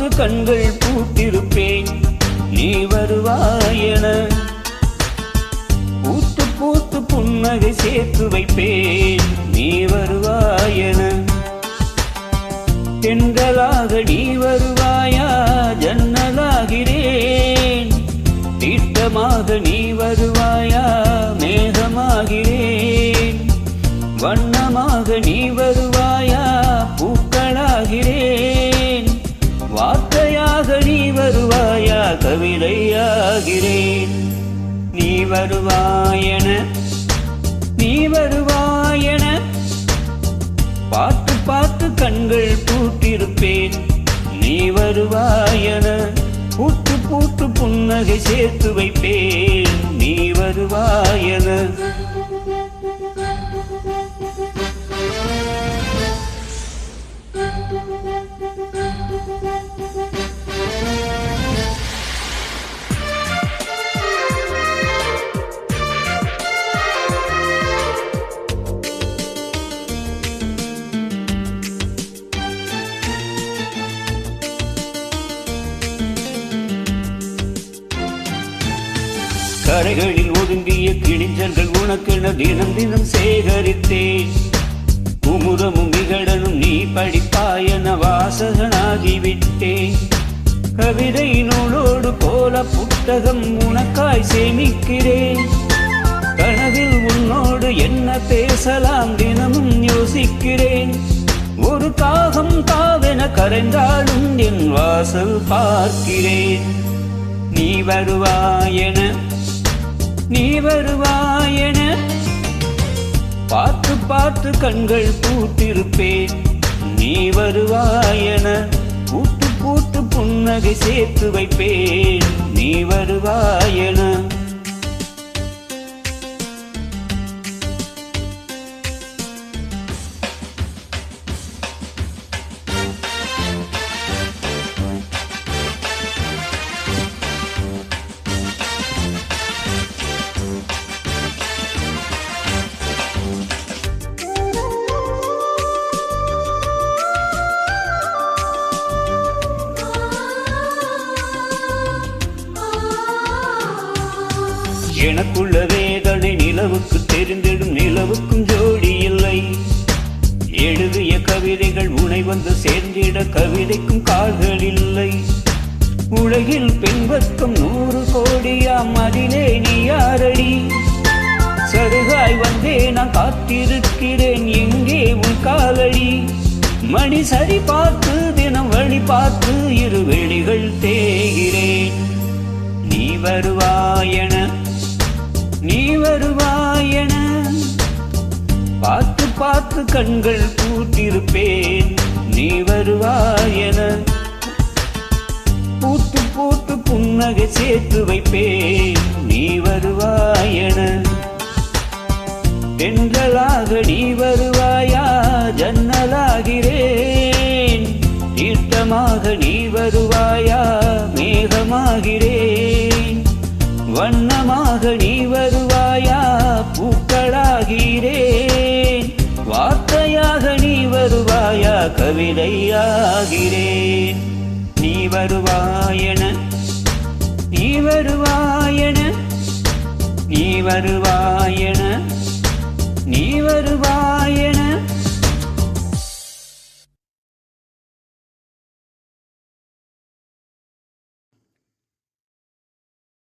பார்த்து கண்கள் பூத்திருப்பேன். நீ வருவாயென பூத்து பூத்து புன்னகை சேர்த்து வைப்பேன். நீ வருவாயென தென்றலாக நீ வருவாயா ஜன்னலாகிறேன். திட்டமாக நீ வருவாயா மேகமாகிறேன். வண்ணமாக நீ வருவாய் கவிதையாகிறேன் நீ வருவாயன நீ வருவாயன பார்த்து பார்த்து கண்கள் பூட்டிருப்பேன் நீ வருவாயன பூட்டு பூட்டு புன்னகை சேர்த்து வைப்பேன். நீ வருவாயன கரைகளில் ஒதுங்கிய கிழிஞ்சல்கள் உனக்கென தினம் தினம் சேகரித்தேன். குமுறமும் விகடனும் நீ படிப்பாயன வாசகனாகிவிட்டேன். கவிதை நூலோடு போல புத்தகம் உனக்காய் சேமிக்கிறேன். கனவில் உன்னோடு என்ன பேசலாம் தினமும் யோசிக்கிறேன். ஒரு தாகம் தாவென கரைந்தாலும் என் வாசல் பார்க்கிறேன். நீ வருவாயென நீ வருவாயென பார்த்து பார்த்து கண்கள் பூத்திருப்பேன். நீ வருவாயென பூட்டு பூட்டு புன்னகை சேர்த்து வைப்பேன். எனக்குள்ள வேதனை நிலவுக்கு தெரிந்திடும் நிலவுக்கும் ஜோடி இல்லை. எழுதிய கவிதைகள் உனை வந்து சேர்ந்திட கவிதைக்கும் கால்கள் இல்லை. உலகில் பெண்பக்கம் நூறு கோடியாம் அதிலே நீ யாரடி? சருகாய் வந்தே நான் காத்திருக்கிறேன் எங்கே உன் காலடி? மணி சரி பார்த்து தினம் வழி பார்த்து இரு வெளிகள் தேகிறேன். நீ வருவாயென நீ வருவாயென பார்த்து பார்த்து கண்கள் பூத்திருப்பேன். நீ வருவாயென பூத்து பூத்து புன்னகை சேர்த்து வைப்பேன். நீ வருவாயென தென்றலாக நீ வருவாயா ஜன்னலாகிறேன். தீர்த்தமாக நீ வருவாயா மேகமாகிறேன். வண்ணமாக நீ வருவாயா? பூக்களாகிறேன் வார்த்தையாக நீ வருவாயா? கவிதையாகிறேன் நீ வருவாயன நீ வருவாயன நீ வருவாயன நீ வருவாயன.